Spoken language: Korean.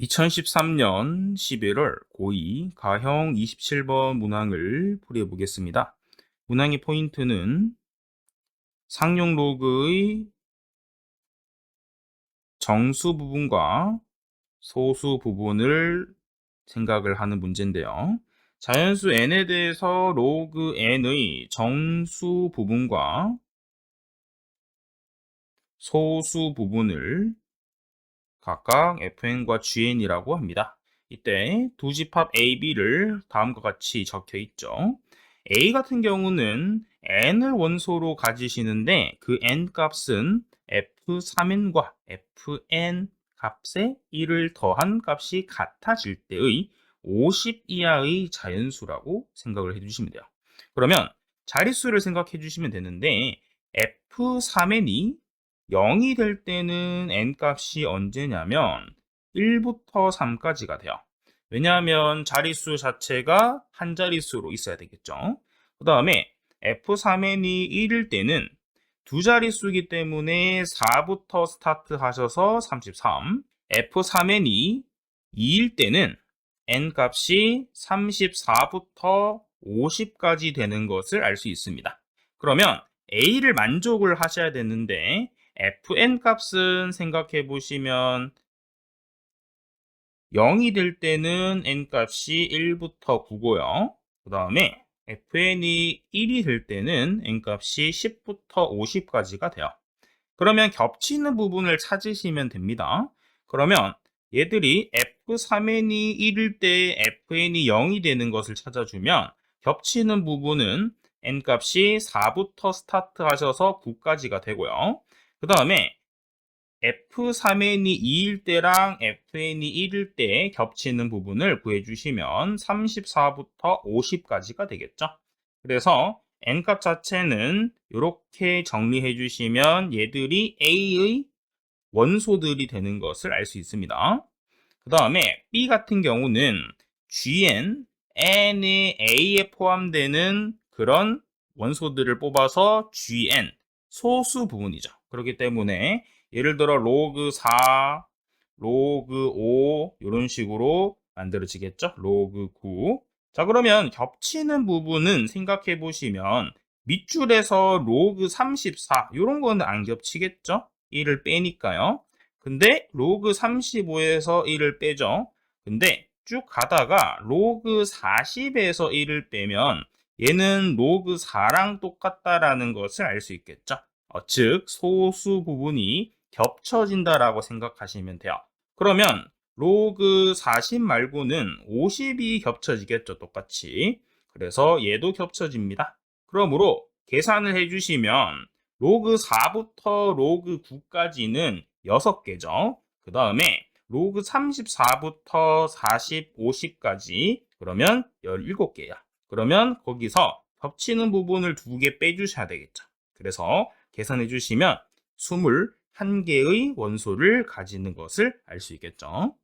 2013년 11월 고2 가형 27번 문항을 풀이해 보겠습니다. 문항의 포인트는 상용 로그의 정수 부분과 소수 부분을 생각을 하는 문제인데요. 자연수 n에 대해서 로그 n의 정수 부분과 소수 부분을 각각 fn과 gn이라고 합니다. 이때 두 집합 AB를 다음과 같이 적혀 있죠. A 같은 경우는 n을 원소로 가지시는데 그 n 값은 f3n과 fn 값에 1을 더한 값이 같아질 때의 50 이하의 자연수라고 생각을 해주시면 돼요. 그러면 자릿수를 생각해 주시면 되는데 f3n이 0이 될 때는 n 값이 언제냐면 1부터 3까지가 돼요. 왜냐하면 자릿수 자체가 한 자릿수로 있어야 되겠죠. 그 다음에 f3n이 1일 때는 두 자릿수이기 때문에 4부터 스타트 하셔서 33 f3n이 2일 때는 n 값이 34부터 50까지 되는 것을 알 수 있습니다. 그러면 a를 만족을 하셔야 되는데 fn 값은 생각해 보시면 0이 될 때는 n 값이 1부터 9고요. 그 다음에 fn이 1이 될 때는 n 값이 10부터 50까지가 돼요. 그러면 겹치는 부분을 찾으시면 됩니다. 그러면 얘들이 f3n이 1일 때 fn이 0이 되는 것을 찾아주면 겹치는 부분은 n 값이 4부터 스타트 하셔서 9까지가 되고요. 그 다음에 F3n이 2일 때랑 FN이 1일 때 겹치는 부분을 구해주시면 34부터 50까지가 되겠죠. 그래서 n값 자체는 이렇게 정리해 주시면 얘들이 A의 원소들이 되는 것을 알 수 있습니다. 그 다음에 B 같은 경우는 Gn, N의 A에 포함되는 그런 원소들을 뽑아서 Gn, 소수 부분이죠. 그렇기 때문에 예를 들어 로그 4, 로그 5 이런 식으로 만들어지겠죠. 로그 9. 자 그러면 겹치는 부분은 생각해 보시면 밑줄에서 로그 34 이런 거는 안 겹치겠죠. 1을 빼니까요. 근데 로그 35에서 1을 빼죠. 근데 쭉 가다가 로그 40에서 1을 빼면 얘는 로그 4랑 똑같다라는 것을 알 수 있겠죠. 어, 즉 소수 부분이 겹쳐진다라고 생각하시면 돼요. 그러면 로그 40 말고는 50이 겹쳐지겠죠, 똑같이. 그래서 얘도 겹쳐집니다. 그러므로 계산을 해주시면 로그 4부터 로그 9까지는 6개죠. 그 다음에 로그 34부터 40, 50까지 그러면 17개야. 그러면 거기서 겹치는 부분을 두 개 빼주셔야 되겠죠. 그래서 계산해 주시면 21개의 원소를 가지는 것을 알 수 있겠죠.